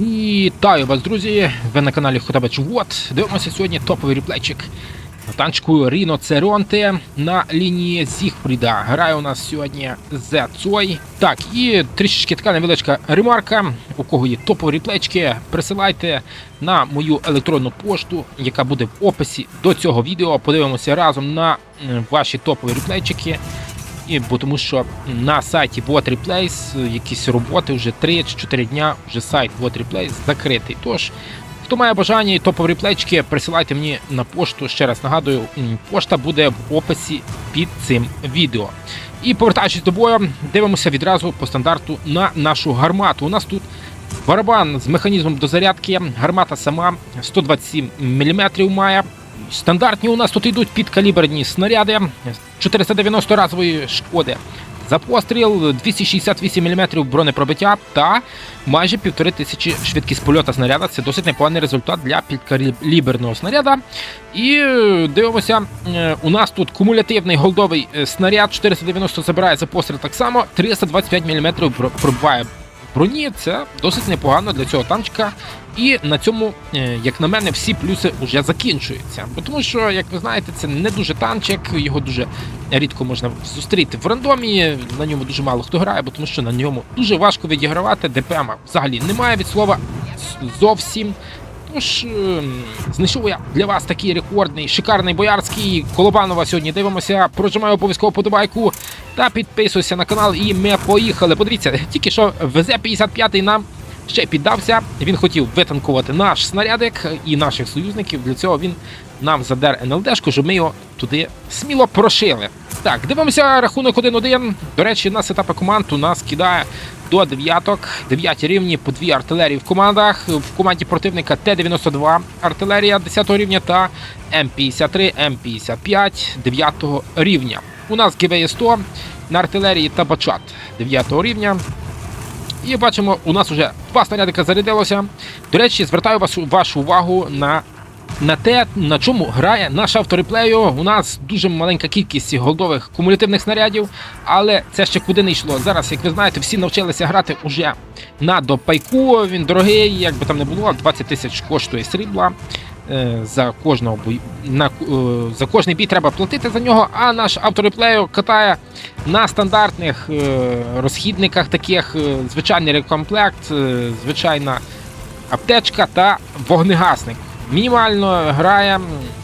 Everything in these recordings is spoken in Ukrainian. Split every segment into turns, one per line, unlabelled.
Вітаю вас, друзі! Ви на каналі Хотабач Вот. Дивимося сьогодні топовий реплейчик на танчику Ріно Церонте на лінії Зігфріда. Грає у нас сьогодні The Цой. Так, і трішечки така невеличка ремарка. У кого є топові реплейчики, присилайте на мою електронну пошту, яка буде в описі до цього відео. Подивимося разом на ваші топові реплейчики. Бо тому що на сайті Bot Replace якісь роботи вже 3 чи 4 дня, вже сайт Bot Replace закритий. Тож, хто має бажання і топові реплейчики, присилайте мені на пошту. Ще раз нагадую, пошта буде в описі під цим відео. І повертаючись до бою, дивимося відразу по стандарту на нашу гармату. У нас тут барабан з механізмом дозарядки, гармата сама 127 мм має. Стандартні у нас тут йдуть підкаліберні снаряди 490 разової шкоди. За постріл 268 мм бронепробиття та майже півтори тисячі швидкість польоту снаряда. Це досить непоганий результат для підкаліберного снаряда. І е, дивимося, е, у нас тут кумулятивний голдовий е, снаряд 490 забирає за постріл так само, 325 мм пробиває броні. Це досить непогано для цього танчика. І на цьому, е, як на мене, всі плюси вже закінчуються. Бо Тому що, як ви знаєте, це не дуже танчик, його дуже рідко можна зустріти в рандомі. На ньому дуже мало хто грає, бо тому що на ньому дуже важко відігравати. ДПМ взагалі немає від слова зовсім. Тож ем, знайшов я для вас такий рекордний, шикарний боярський. Колобанова сьогодні дивимося. Прожимаю обов'язково подобайку та підписуйся на канал. І ми поїхали. Подивіться, тільки що ВЗ-55 нам ще піддався. Він хотів витанкувати наш снарядик і наших союзників. Для цього він нам задер НЛДшку, щоб ми його туди сміло прошили. Так, дивимося рахунок 1-1. До речі, на сетапи команд у нас кидає до дев'яток, дев'яті рівні по дві артилерії в командах. В команді противника Т-92 артилерія 10 рівня та М53, М55 9 рівня. У нас ГВЄ-100 на артилерії та бачат 9 рівня. І бачимо, у нас вже два снарядика зарядилося. До речі, звертаю вашу увагу на, на те, на чому грає наш автореплею. У нас дуже маленька кількість голдових кумулятивних снарядів, але це ще куди не йшло. Зараз, як ви знаєте, всі навчилися грати уже на допайку. Він дорогий, як би там не було, 20 тисяч коштує срібла. Е, За кожного на, е, за кожний бій треба платити за нього, а наш автореплею катає на стандартних е, розхідниках, таких звичайний рекомплект, звичайна аптечка та вогнегасник. Мінімально грає,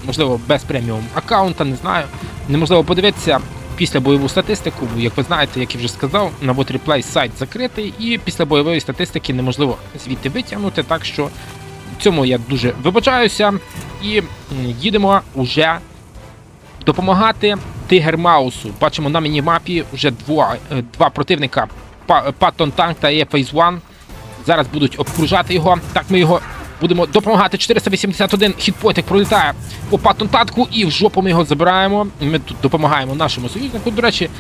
можливо, без преміум аккаунта, не знаю. Неможливо подивитися після бойову статистику. Як ви знаєте, як я вже сказав, на Waterplay сайт закритий, і після бойової статистики неможливо звідти витягнути. Так що в цьому я дуже вибачаюся. І їдемо уже допомагати Тигер-Маусу. Бачимо на міні-мапі вже два, е, два противника Паттон Танк та Фейз 1 Зараз будуть обкружати його. Так ми його будемо допомагати. 481 хітпойтик пролітає по Паттон Танку і в жопу ми його забираємо. Ми тут допомагаємо нашому союзнику. До речі,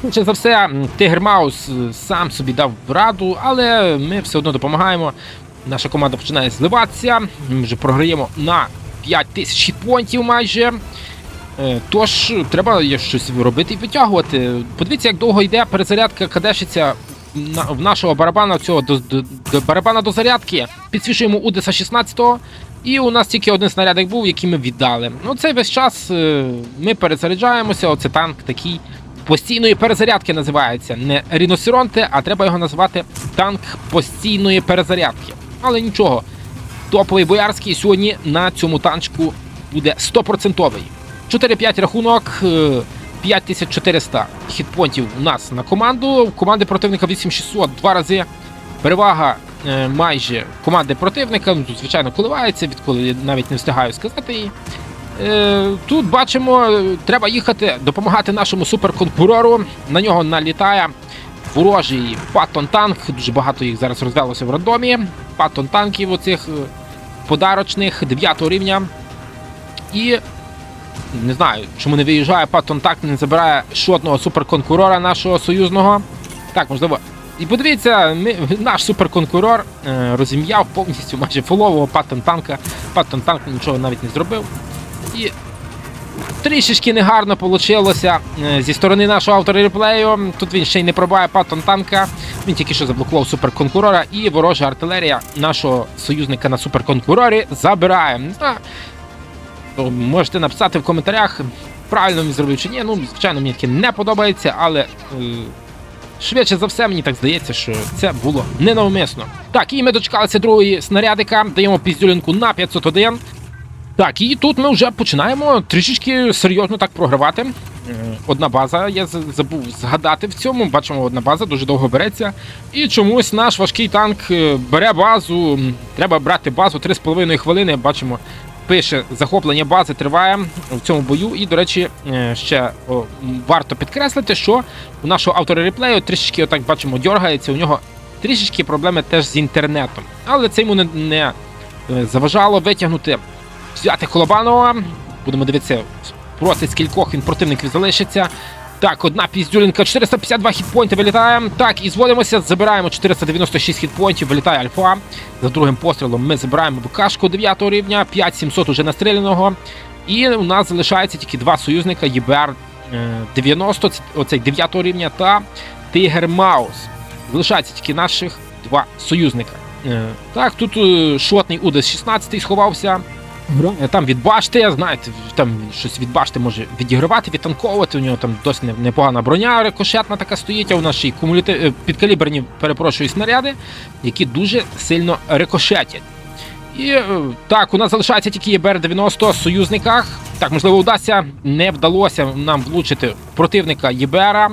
Швидше за все, Тигр Маус е, сам собі дав раду, але ми все одно допомагаємо. Наша команда починає зливатися. Ми вже програємо на 5 тисяч хітпоінтів майже. Е, Тож треба щось робити і витягувати. Подивіться, як довго йде перезарядка кадешиться в нашого барабана цього до, барабана до зарядки. Підсвічуємо Удеса 16-го. І у нас тільки один снарядик був, який ми віддали. Ну, цей весь час е, ми перезаряджаємося. Оце танк такий постійної перезарядки називається. Не ріносеронте, а треба його назвати танк постійної перезарядки. Але нічого, топовий боярський сьогодні на цьому танчику буде 100%. 4-5 рахунок, е, 5400 хітпонтів у нас на команду. Команди противника 8600 два рази. Перевага е, майже команди противника. Ну, звичайно, коливається, відколи я навіть не встигаю сказати її. Е, Тут бачимо, треба їхати допомагати нашому суперконкурору. На нього налітає ворожий паттон танк. Дуже багато їх зараз розвелося в рандомі. Паттон танків оцих е, подарочних 9 рівня. І не знаю, чому не виїжджає Паттон танк, не забирає жодного суперконкурора нашого союзного. Так, можливо. І подивіться, ми, наш суперконкурор е, розім'яв повністю майже фулового Паттон танка. Паттон танк нічого навіть не зробив. І трішечки негарно вийшло зі сторони нашого автора реплею. Тут він ще й не пробиває патон танка. Він тільки що заблокував суперконкурора, і ворожа артилерія нашого союзника на суперконкурорі забирає. То можете написати в коментарях, правильно він зробив чи ні. Ну, звичайно, мені таке не подобається, але. Швидше за все, мені так здається, що це було ненавмисно. Так, і ми дочекалися другої снарядика, даємо піздюлінку на 501. Так, і тут ми вже починаємо трішечки серйозно так програвати. Одна база, я забув згадати в цьому. Бачимо, одна база дуже довго береться. І чомусь наш важкий танк е, бере базу. Треба брати базу 3,5 хвилини. Бачимо, пише захоплення бази триває в цьому бою. І, до речі, е, ще о, варто підкреслити, що у нашого автора реплею трішечки, отак бачимо, дергається. У нього трішечки проблеми теж з інтернетом. Але це йому не, не е, заважало витягнути взяти Холобанова. Будемо дивитися, просто скількох він противників залишиться. Так, одна піздюлінка, 452 хітпойнти вилітає. Так, і зводимося, забираємо 496 хітпойнтів, вилітає альфа. За другим пострілом ми забираємо БКшку 9 рівня, 5700 уже настріляного. І у нас залишається тільки два союзника ЄБР е, 90, оцей 9 рівня, та Тигер Маус. Залишається тільки наших два союзника. Е, Так, тут е, шотний Удес 16 сховався. Грає там від башти, знаєте, там щось від башти може відігравати, відтанковувати. У нього там досить непогана броня рикошетна така стоїть, а у нас ще й кумуліти... е, підкаліберні, перепрошую, снаряди, які дуже сильно рикошетять. І е, так, у нас залишається тільки ЄБР-90 в союзниках. Так, можливо, вдасться. Не вдалося нам влучити противника ЄБРа.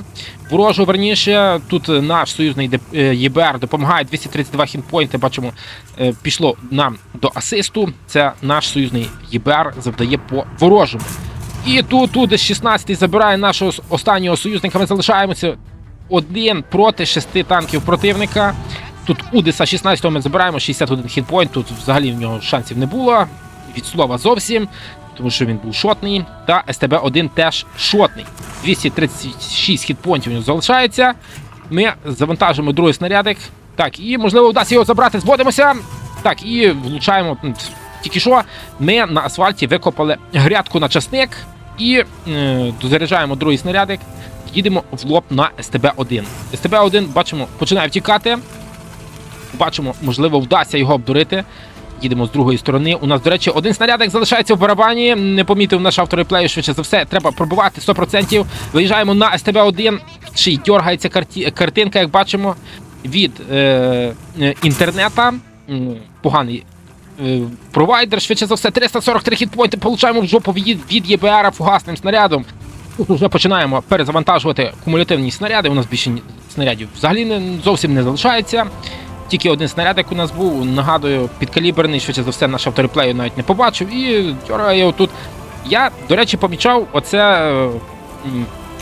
Ворожу, верніше, тут наш союзний е, ЄБР допомагає 232 хітпойнти. Бачимо, е, пішло нам до асисту. Це наш союзний ЄБР завдає по ворожому. І тут, тут десь 16-й забирає нашого останнього союзника. Ми залишаємося один проти шести танків противника. Тут Удиса 16-го ми забираємо 61 хітпойнт. Тут взагалі в нього шансів не було. Від слова зовсім, тому що він був шотний. Та СТБ-1 теж шотний. 236 хітпойнтів у нього залишається. Ми завантажимо другий снарядик. Так, і можливо вдасться його забрати. Зводимося. Так, і влучаємо. Тільки що ми на асфальті викопали грядку на часник і е, дозаряджаємо другий снарядик. Їдемо в лоб на СТБ-1. СТБ-1, бачимо, починає втікати. Бачимо, можливо, вдасться його обдурити. Їдемо з другої сторони. У нас, до речі, один снарядик залишається в барабані. Не помітив наш автор реплею, швидше за все. Треба пробивати 100%. Виїжджаємо на СТБ-1. Ще й дергається карті... картинка, як бачимо, від е... е, інтернета. Поганий е, провайдер, швидше за все, 343 хітпойнти получаємо в жопу від, від ЄБР фугасним снарядом. Вже починаємо перезавантажувати кумулятивні снаряди. У нас більше снарядів взагалі не, зовсім не залишається. Тільки один снарядик у нас був, нагадую, підкаліберний, швидше за все, наш автореплею навіть не побачив і дьоргає його тут. Я, до речі, помічав, оце е,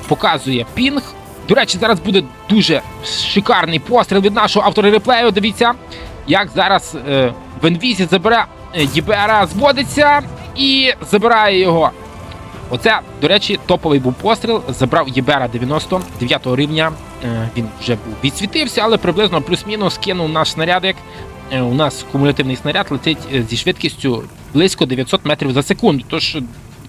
показує пінг. До речі, зараз буде дуже шикарний постріл від нашого автореплею. Дивіться, як зараз е, в інвізі забере е, ЄБР, зводиться і забирає його. Оце, до речі, топовий був постріл. Забрав Єбера 99 рівня. Е, Він вже був відсвітився, але приблизно плюс-мінус кинув наш снарядик. Е, У нас кумулятивний снаряд летить е, зі швидкістю близько 900 метрів за секунду. Тож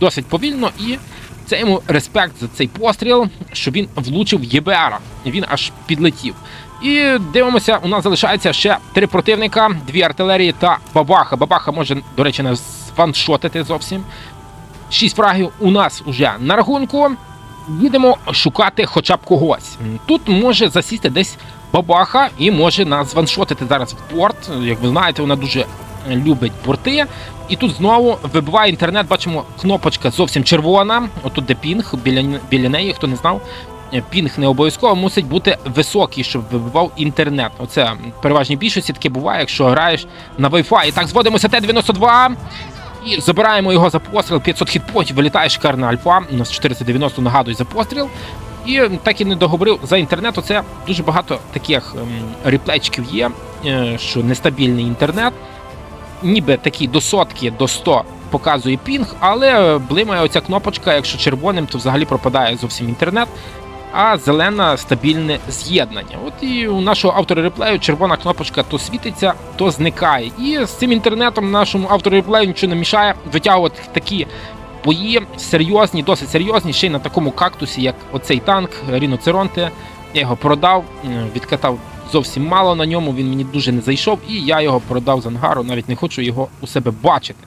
досить повільно і це йому респект за цей постріл, що він влучив ЄБРа. Він аж підлетів. І дивимося, у нас залишається ще три противника, дві артилерії та бабаха. Бабаха може, до речі, нас ваншотити зовсім. Шість фрагів у нас уже на рахунку. Їдемо шукати хоча б когось. Тут може засісти десь бабаха і може нас званшотити зараз в порт. Як ви знаєте, вона дуже любить порти. І тут знову вибиває інтернет. Бачимо, кнопочка зовсім червона. Отут де пінг біля, біля неї, хто не знав. Пінг не обов'язково мусить бути високий, щоб вибивав інтернет. Оце в переважній більшості таке буває, якщо граєш на Wi-Fi. Так, зводимося Т-92. І забираємо його за постріл. 500 хітпотів, вилітає шикарна альфа. У нас 490 нагадують за постріл. І так і не договорив за інтернет. Оце дуже багато таких ем, реплейчиків є, е, що нестабільний інтернет. Ніби такі до сотки, до 100 показує пінг, але блимає оця кнопочка, якщо червоним, то взагалі пропадає зовсім інтернет. А зелена стабільне з'єднання. От і у нашого автора реплею червона кнопочка то світиться, то зникає. І з цим інтернетом нашому автору реплею нічого не мішає витягувати такі бої серйозні, досить серйозні, ще й на такому кактусі, як оцей танк Ріноцеронте. Я його продав, відкатав зовсім мало на ньому, він мені дуже не зайшов, і я його продав з ангару, навіть не хочу його у себе бачити.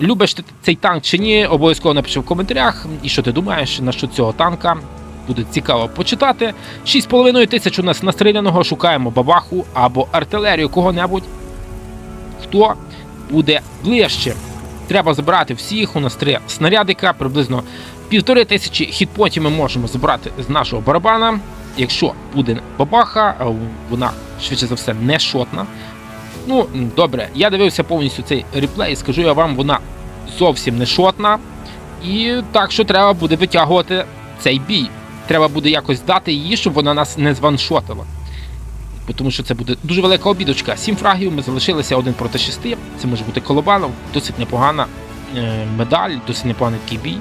Любиш ти цей танк чи ні, обов'язково напиши в коментарях. І що ти думаєш насчет цього танка? Буде цікаво почитати. 6,5 тисяч у нас настріляного, шукаємо бабаху або артилерію кого-небудь. Хто буде ближче? Треба забрати всіх. У нас три снарядика, приблизно півтори тисячі хітпотів ми можемо забрати з нашого барабана. Якщо буде бабаха, вона швидше за все не шотна. Ну, добре, я дивився повністю цей реплей, скажу я вам, вона зовсім не шотна. І так що треба буде витягувати цей бій. Треба буде якось дати її, щоб вона нас не званшотила. Тому що це буде дуже велика обідочка. Сім фрагів ми залишилися один проти шести. Це може бути колобанов, досить непогана е, медаль, досить непоганий такий бій.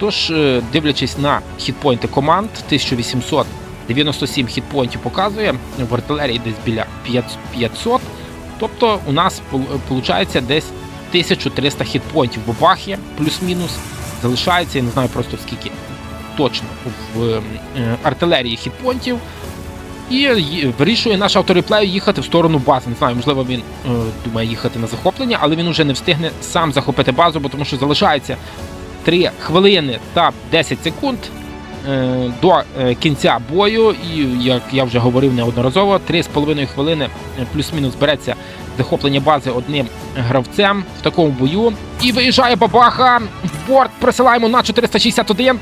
Тож, е, дивлячись на хітпойнти команд, 1897 хітпойнтів показує, в артилерії десь біля 500. Тобто у нас виходить десь 1300 хітпойнтів в бабахі, плюс-мінус. Залишається, я не знаю просто скільки точно в е, артилерії хітпойнтів. І вирішує наш автореплей їхати в сторону бази. Не знаю, можливо, він е, думає їхати на захоплення, але він уже не встигне сам захопити базу, бо тому що залишається 3 хвилини та 10 секунд е, до е, кінця бою. І як я вже говорив неодноразово, 3,5 хвилини е, плюс-мінус береться захоплення бази одним гравцем в такому бою. І виїжджає бабаха в борт. Присилаємо на 461.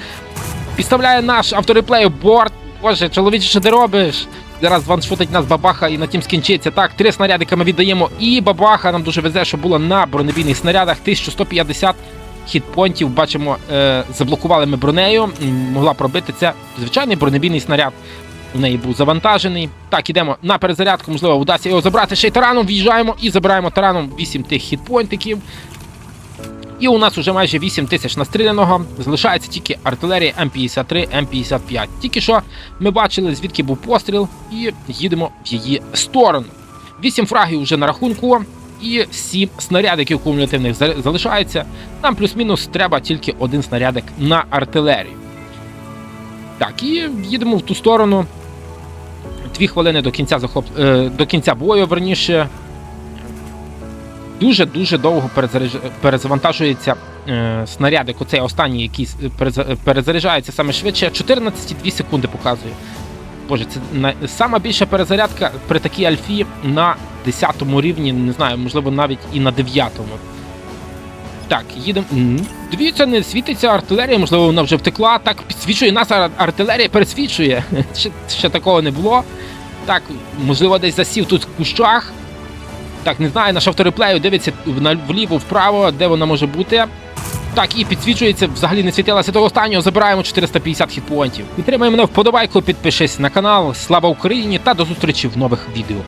Підставляє наш автореплей борт. Боже, чоловіче, що ти робиш? Зараз ваншотить нас бабаха і на тім скінчиться. Так, три снарядика ми віддаємо. І бабаха нам дуже везе, що було на бронебійних снарядах. 1150 хітпонтів. Бачимо, е, заблокували ми бронею. Могла пробити це звичайний бронебійний снаряд. У неї був завантажений. Так, ідемо на перезарядку. Можливо, вдасться його забрати ще й тараном. В'їжджаємо і забираємо тараном 8 тих хітпойнтиків. І у нас уже майже 8 тисяч настріляного. Залишається тільки артилерія М53, М55. Тільки що ми бачили, звідки був постріл, і їдемо в її сторону. 8 фрагів вже на рахунку, і 7 снарядиків кумулятивних за- залишається. Нам плюс-мінус треба тільки один снарядик на артилерію. Так, і їдемо в ту сторону. Дві хвилини до кінця захоп... е, до кінця бою, верніше. Дуже-дуже довго перезаряж... перезавантажується е, снарядик. Оцей останній, який перезаряджається саме швидше. 14,2 секунди показує. Боже, це сама більша перезарядка при такій альфі на 10 рівні, не знаю, можливо, навіть і на 9. Так, їдемо. Дивіться, не світиться артилерія, можливо, вона вже втекла. Так, підсвічує нас артилерія, пересвічує. Ще, ще такого не було. Так, можливо, десь засів тут в кущах. Так, не знаю, наш автореплею дивиться вліво, вправо, де вона може бути. Так, і підсвічується, взагалі не світилася до останнього. Забираємо 450 хітпоінтів. Підтримай мене вподобайку, підпишись на канал. Слава Україні та до зустрічі в нових відео.